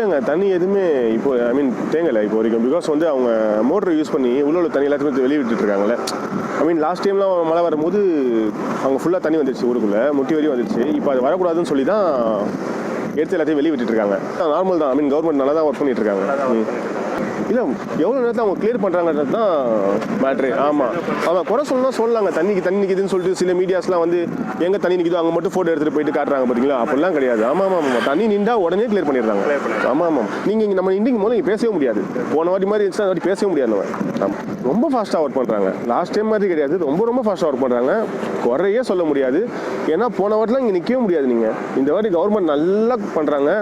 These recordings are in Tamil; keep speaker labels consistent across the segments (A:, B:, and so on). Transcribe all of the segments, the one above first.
A: இல்லைங்க தண்ணி எதுவுமே இப்போ ஐ மீன் தேங்கலை இப்போ வரைக்கும். பிகாஸ் வந்து அவங்க மோட்டர் யூஸ் பண்ணி உள்ள உள்ள தண்ணி எல்லாத்தையுமே வெளியே விட்டுட்டு இருக்காங்கல்ல. ஐ மீன் லாஸ்ட் டைம்லாம் மழை வரும்போது அவங்க ஃபுல்லாக தண்ணி வந்துருச்சு ஊருக்குள்ளே முட்டி வரையும் வந்துருச்சு. இப்போ அது வரக்கூடாதுன்னு சொல்லி தான் எடுத்து எல்லாத்தையும் வெளியே விட்டுட்டு இருக்காங்க. நார்மல் தான். ஐ மீன் கவர்மெண்ட் நல்லா தான் ஒர்க் பண்ணிட்டு இருக்காங்க. இல்லை எவ்வளோ நேரத்தில் அவங்க கிளியர் பண்ணுறாங்கன்றது தான் மேட்ரு ஆமாம் ஆமாம் குறை சொல்லலாம் சொல்லலாங்க. தண்ணிக்கு தண்ணி நிற்கிதுன்னு சொல்லிட்டு சில மீடியாஸ்லாம் வந்து எங்கே தண்ணி நிற்கிதோ அங்கே மட்டும் ஃபோட்டோ எடுத்துகிட்டு போயிட்டு காட்டுறாங்க பார்த்தீங்களா அப்படிலாம் கிடையாது. ஆமாம் ஆமாம் ஆமாம் தண்ணி நின்றா உடனே கிளியர் பண்ணிடுறாங்க. ஆமாம் ஆமாம் நீங்கள் இங்கே நம்ம முதல்ல இங்க பேசவே முடியாது. போன வாட்டி மாதிரி இருந்துச்சுன்னா வாட்டி பேசவே முடியாது நம்ம. ஆமாம் ரொம்ப ஃபாஸ்ட்டாக ஒர்க் பண்ணுறாங்க லாஸ்ட் டைம் மாதிரி கிடையாது. ரொம்ப ரொம்ப ஃபாஸ்ட்டாக ஒர்க் பண்ணுறாங்க குறையே சொல்ல முடியாது. ஏன்னா போன வாட்டிலாம் இங்கே நிற்கவே முடியாது நீங்கள் இந்த வாட்டி கவர்மெண்ட் நல்லா பண்ணுறாங்க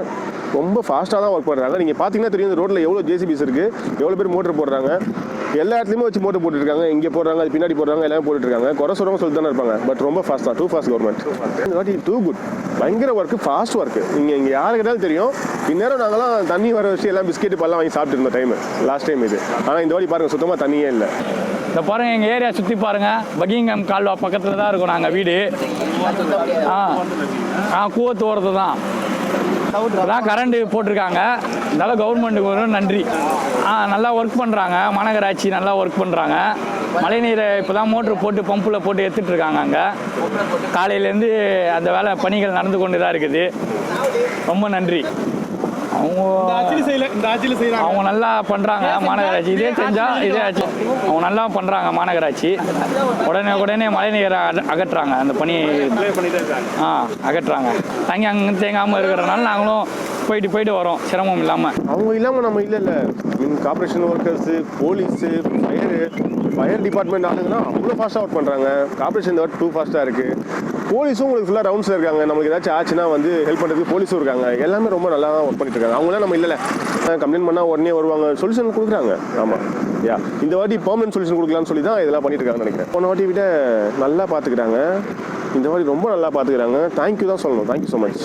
A: ரொம்ப ஃபாஸ்ட்டாக தான் ஒர்க் பண்ணுறாங்க நீங்கள் பார்த்தீங்கன்னா தெரியும் இந்த ரோட்டில் எவ்வளோ ஜேசிபிஸ் இருக்குது எவ்வளோ பேர் மோட்டர் போடுறாங்க. எல்லா இடத்துலையுமே வச்சு மோட்டர் போட்டுருக்காங்க இங்கே போடுறாங்க அது பின்னாடி போடுறாங்க எல்லாமே போட்டுருக்காங்க குறை சொல்கிறவங்க சொல்லி தானே இருப்பாங்க. பட் ரொம்ப ஃபாஸ்ட்டாக டூ ஃபாஸ்ட் கவர்மெண்ட் இந்த வாட்டி டூ குட் பயங்கர ஒர்க்கு ஃபாஸ்ட் ஒர்க்கு நீங்கள் இங்கே யாரு கேட்டாலும் தெரியும். இந்நேரம் நாங்களாம் தண்ணி வர வச்சு எல்லாம் பிஸ்கெட்டு பல்லாம் வாங்கி சாப்பிட்டு இருந்தோம் டைம் லாஸ்ட் டைம் இது. ஆனால் இந்த வாட்டி பாருங்கள் சுத்தமாக தண்ணியே இல்லை.
B: இந்த பாருங்கள் எங்கள் ஏரியா சுற்றி பாருங்கள் பக்கிங்ஹாம் கால்வா பக்கத்தில் தான் இருக்கும் நாங்கள் வீடு. ஆ. ஆ கூவத்து ஓரத்து தான். அதான் கரண்ட் போட்டிருக்காங்க. இதனால கவர்மெண்ட்டுக்கு ஒரு நன்றி. ஆ நல்லா ஒர்க் பண்ணுறாங்க மாநகராட்சி நல்லா ஒர்க் பண்ணுறாங்க மழைநீரை இப்போ தான் மோட்ரு போட்டு பம்பில் போட்டு எடுத்துகிட்டு இருக்காங்க அங்கே. காலையிலேருந்து அந்த வேலை பணிகள் நடந்து கொண்டு தான் இருக்குது. ரொம்ப நன்றி. அவங்க அவங்க நல்லா பண்றாங்க மாநகராட்சி. இதே செஞ்சா இதே ஆச்சு அவங்க நல்லா பண்றாங்க மாநகராட்சி. உடனே உடனே மழை நீரை அக- அகற்றுறாங்க அந்த பணி
C: பண்ணிட்டே இருக்காங்க
B: ஆ அகற்றுறாங்க தங்கி அங்கே தேங்காமல் இருக்கிறனால நாங்களும் போயிட்டு போயிட்டு வரோம். சிரமம் இல்லாமல்
A: அவங்க இல்லாமல் நம்ம இல்லை இல்லை mean corporation workers police fire fire department ஆளுங்கன்னா அவ்வளோ ஃபாஸ்ட்டாக ஒர்க் பண்ணுறாங்க கார்பரேஷன் இந்த வாட்டி டூ ஃபாஸ்ட்டாக இருக்குது போலீஸும் உங்களுக்கு ஃபுல்லாக ரவுண்ட்ஸில் இருக்காங்க. நம்மளுக்கு ஏதாச்சும் ஆச்சுன்னா வந்து ஹெல்ப் பண்ணுறதுக்கு போலீஸும் இருக்காங்க. எல்லாமே ரொம்ப நல்லா தான் ஒர்க் பண்ணிட்டு இருக்காங்க. அவங்களாம் நம்ம இல்லை கம்ப்ளைண்ட் பண்ணால் உடனே வருவாங்க. சொல்யூஷன் கொடுக்குறாங்க. ஆமாம் யா இந்த வாட்டி பர்மனன்ட் சொல்யூஷன் கொடுக்கலாம்னு சொல்லி தான் இதெல்லாம் பண்ணிட்டு இருக்காங்கன்னு நினைக்கிறேன். போன வாட்டி விட நல்லா பார்த்துக்கிறாங்க இந்த வாட்டி ரொம்ப நல்லா பார்த்துக்கிறாங்க தேங்க்யூ தான் சொல்லணும். Thank you so much